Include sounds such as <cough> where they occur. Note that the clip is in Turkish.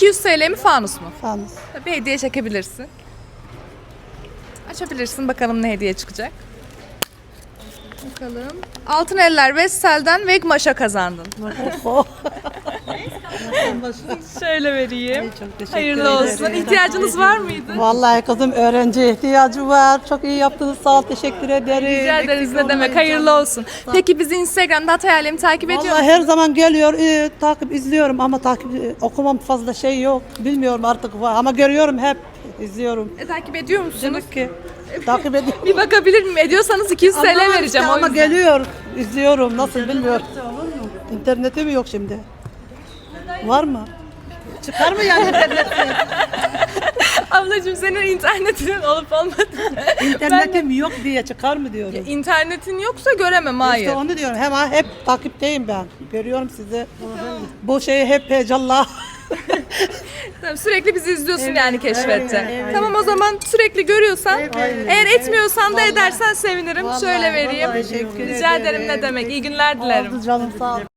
200 TL mi fanus mu? Fanus. Bir hediye çekebilirsin. Açabilirsin bakalım ne hediye çıkacak. Bakalım. Altın Eller Vestel'den Vegmaş'a kazandın. <laughs> Şöyle vereyim. çok teşekkür Hayırlı ederim. olsun. İhtiyacınız var mıydı? Vallahi kızım öğrenci ihtiyacı var. Çok iyi yaptınız. Sağ ol. Teşekkür ederim. Rica ederiz ne demek. Hayırlı olsun. Peki bizi Instagram'da Hatay Alemi takip ediyor Vallahi musun? her zaman geliyor. e, takip izliyorum ama takip e, okumam fazla şey yok. Bilmiyorum artık var ama görüyorum hep izliyorum. E, takip ediyor musunuz? Demek ki <laughs> takip ediyorum. Bir bakabilir miyim? Ediyorsanız 200 TL vereceğim o ama yüzden. geliyor. izliyorum. Nasıl bilmiyorum. İnterneti mi yok şimdi? Var mı? Çıkar mı yani interneti? <laughs> Ablacığım senin internetin olup olmadığını. İnternetim yok diye çıkar mı diyorum. İnternetin yoksa göremem hayır. İşte onu diyorum. Hemen hep takipteyim ben. Görüyorum sizi. Bu şeyi hep heyecanla. <laughs> Tamam, sürekli bizi izliyorsun yani keşfette. Tamam o zaman sürekli görüyorsan, eğer etmiyorsan da edersen sevinirim. Şöyle vereyim. vallahi teşekkür Rica ederim ederim. ne demek. İyi günler dilerim. Oldu canım sağ ol.